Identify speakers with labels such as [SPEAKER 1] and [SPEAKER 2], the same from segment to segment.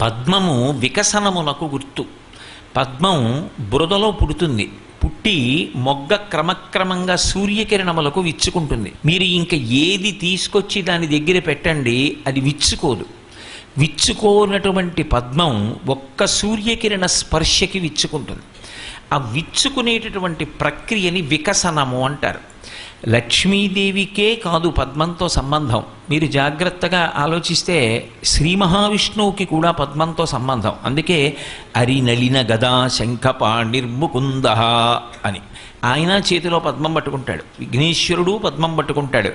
[SPEAKER 1] పద్మము వికసనమునకు గుర్తు. పద్మం బురదలో పుడుతుంది. పుట్టి మొగ్గ క్రమక్రమంగా సూర్యకిరణములకు విచ్చుకుంటుంది. మీరు ఇంక ఏది తీసుకొచ్చి దాని దగ్గర పెట్టండి అది విచ్చుకోదు. విచ్చుకోనటువంటి పద్మం ఒక్క సూర్యకిరణ స్పర్శకి విచ్చుకుంటుంది. ఆ విచ్చుకునేటటువంటి ప్రక్రియని వికసనము అంటారు. లక్ష్మీదేవికే కాదు పద్మంతో సంబంధం. మీరు జాగ్రత్తగా ఆలోచిస్తే శ్రీ మహావిష్ణువుకి కూడా పద్మంతో సంబంధం. అందుకే అరినళిన గదా శంఖపా నిర్ముకుంద అని. ఆయన చేతిలో పద్మం పట్టుకుంటాడు. విఘ్నేశ్వరుడు పద్మం పట్టుకుంటాడు.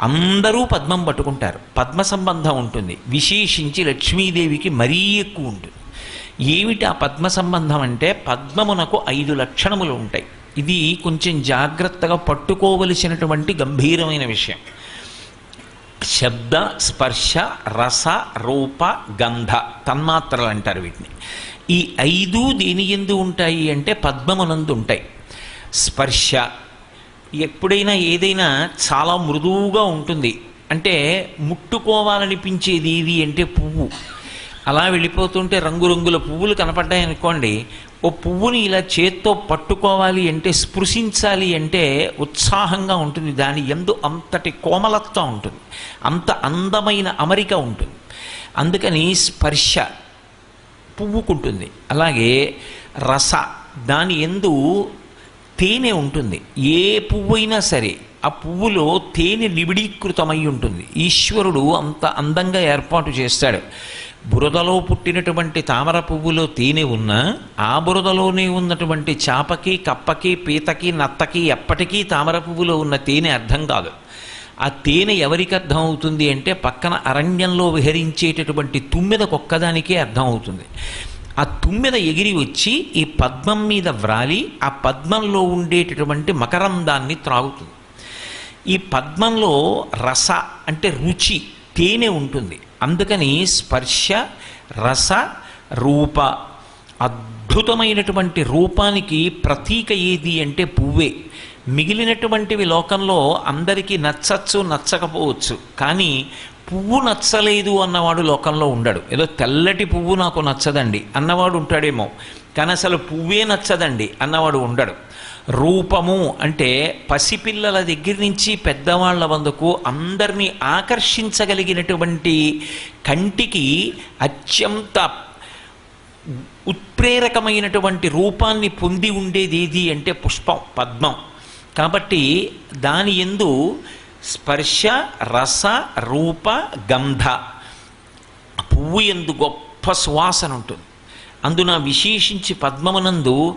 [SPEAKER 1] అందరూ పద్మం పట్టుకుంటారు. పద్మ సంబంధం ఉంటుంది. విశేషించి లక్ష్మీదేవికి మరీ ఎక్కువ ఉంటుంది. ఏమిటి ఆ పద్మ సంబంధం అంటే? పద్మమునకు ఐదు లక్షణములు ఉంటాయి. ఇది కొంచెం జాగ్రత్తగా పట్టుకోవలసినటువంటి గంభీరమైన విషయం. శబ్ద స్పర్శ రస రూప గంధ తన్మాత్రలు అంటారు వీటిని. ఈ ఐదు దేని ఎందు ఉంటాయి అంటే పద్మమునందు ఉంటాయి. స్పర్శ ఎప్పుడైనా ఏదైనా చాలా మృదువుగా ఉంటుంది. అంటే ముట్టుకోవాలనిపించేది ఏది అంటే పువ్వు. అలా వెళ్ళిపోతుంటే రంగురంగుల పువ్వులు కనపడ్డాయి అనుకోండి ఓ పువ్వుని ఇలా చేత్తో పట్టుకోవాలి అంటే స్పృశించాలి అంటే ఉత్సాహంగా ఉంటుంది. దాని ఎందు అంతటి కోమలత్వం ఉంటుంది. అంత అందమైన అమరిక ఉంటుంది. అందుకని స్పర్శ పువ్వుకుంటుంది. అలాగే రస దాని ఎందు తేనె ఉంటుంది. ఏ పువ్వు అయినా సరే ఆ పువ్వులో తేనె నిబిడీకృతమై ఉంటుంది. ఈశ్వరుడు అంత అందంగా ఏర్పాటు చేస్తాడు. బురదలో పుట్టినటువంటి తామర పువ్వులో తేనె ఉన్నా ఆ బురదలోనే ఉన్నటువంటి చాపకి కప్పకి పీతకి నత్తకి ఎప్పటికీ తామర పువ్వులో ఉన్న తేనె అర్థం కాదు. ఆ తేనె ఎవరికి అర్థం అవుతుంది అంటే పక్కన అరణ్యంలో విహరించేటటువంటి తుమ్మెదకొక్కదానికే అర్థం అవుతుంది. ఆ తుమ్మెద ఎగిరి వచ్చి ఈ పద్మం మీద వ్రాలి ఆ పద్మంలో ఉండేటటువంటి మకరందాన్ని త్రాగుతుంది. ఈ పద్మంలో రస అంటే రుచి తేనె ఉంటుంది. అందుకని స్పర్శ రస రూప అద్భుతమైనటువంటి రూపానికి ప్రతీక ఏది అంటే పువ్వే. మిగిలినటువంటివి లోకంలో అందరికీ నచ్చచ్చు నచ్చకపోవచ్చు. కానీ పువ్వు నచ్చలేదు అన్నవాడు లోకంలో ఉండడు. ఏదో తెల్లటి పువ్వు నాకు నచ్చదండి అన్నవాడు ఉంటాడేమో. కానీ అసలు పువ్వే నచ్చదండి అన్నవాడు ఉండడు. రూపము అంటే పసిపిల్లల దగ్గర నుంచి పెద్దవాళ్ళ వందకు అందరినీ ఆకర్షించగలిగినటువంటి కంటికి అత్యంత ఉత్ప్రేరకమైనటువంటి రూపాన్ని పొంది ఉండేది ఏది అంటే పుష్పం పద్మం. కాబట్టి దాని ఎందు స్పర్శ రస రూప గంధ పువ్వు ఎందు గొప్ప సువాసన ఉంటుంది. అందున విశేషించి పద్మమునందు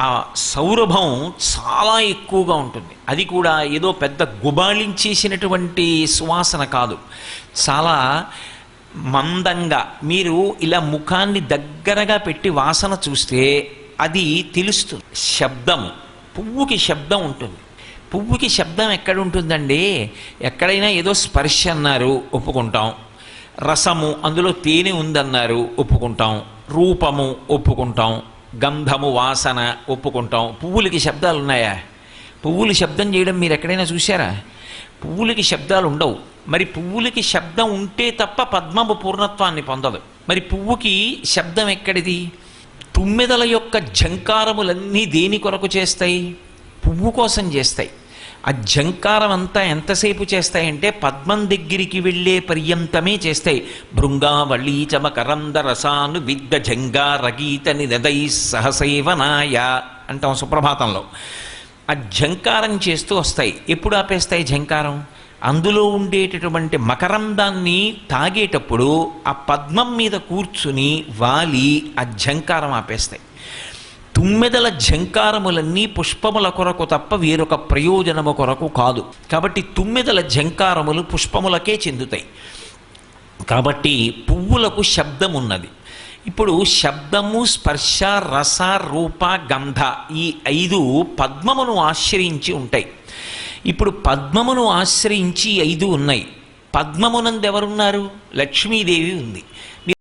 [SPEAKER 1] ఆ సౌరభం చాలా ఎక్కువగా ఉంటుంది. అది కూడా ఏదో పెద్ద గుబాళించేసినటువంటి సువాసన కాదు. చాలా మందంగా మీరు ఇలా ముఖాన్ని దగ్గరగా పెట్టి వాసన చూస్తే అది తెలుస్తుంది. శబ్దము పువ్వుకి శబ్దం ఉంటుంది. పువ్వుకి శబ్దం ఎక్కడ ఉంటుందండి ఎక్కడైనా ఏదో స్పర్శ అన్నారు ఒప్పుకుంటాం. రసము అందులో తేనె ఉందన్నారు ఒప్పుకుంటాం. రూపము ఒప్పుకుంటాం. గంధము వాసన ఒప్పుకుంటాం. పువ్వులకి శబ్దాలు ఉన్నాయా పువ్వులు శబ్దం చేయడం మీరు ఎక్కడైనా చూశారా? పువ్వులకి శబ్దాలు ఉండవు. మరి పువ్వులకి శబ్దం ఉంటే తప్ప పద్మము పూర్ణత్వాన్ని పొందదు. మరి పువ్వుకి శబ్దం ఎక్కడిది? తుమ్మెదల యొక్క ఝంకారములన్నీ దేని కొరకు చేస్తాయి? పువ్వు కోసం చేస్తాయి. ఆ ఝంకారం అంతా ఎంతసేపు చేస్తాయంటే పద్మం దగ్గరికి వెళ్ళే పర్యంతమే చేస్తాయి. భృంగావళీ చమకరంద రసాను విద్ద జంగారగీత నినదై సహసైవనాయ అంటాం సుప్రభాతంలో. ఆ ఝంకారం చేస్తూ వస్తాయి. ఎప్పుడు ఆపేస్తాయి ఝంకారం అందులో ఉండేటటువంటి మకరందాన్ని తాగేటప్పుడు ఆ పద్మం మీద కూర్చుని వాలి ఆ ఝంకారం ఆపేస్తాయి. తుమ్మెదల ఝంకారములన్నీ పుష్పముల కొరకు తప్ప వేరొక ప్రయోజనము కొరకు కాదు. కాబట్టి తుమ్మెదల ఝంకారములు పుష్పములకే చెందుతాయి. కాబట్టి పువ్వులకు శబ్దం ఉన్నది ఇప్పుడు శబ్దము స్పర్శ రస రూప గంధ ఈ ఐదు పద్మమును ఆశ్రయించి ఉంటాయి. ఇప్పుడు పద్మమును ఆశ్రయించి ఐదు ఉన్నాయి. పద్మమునందెవరున్నారు? లక్ష్మీదేవి ఉంది.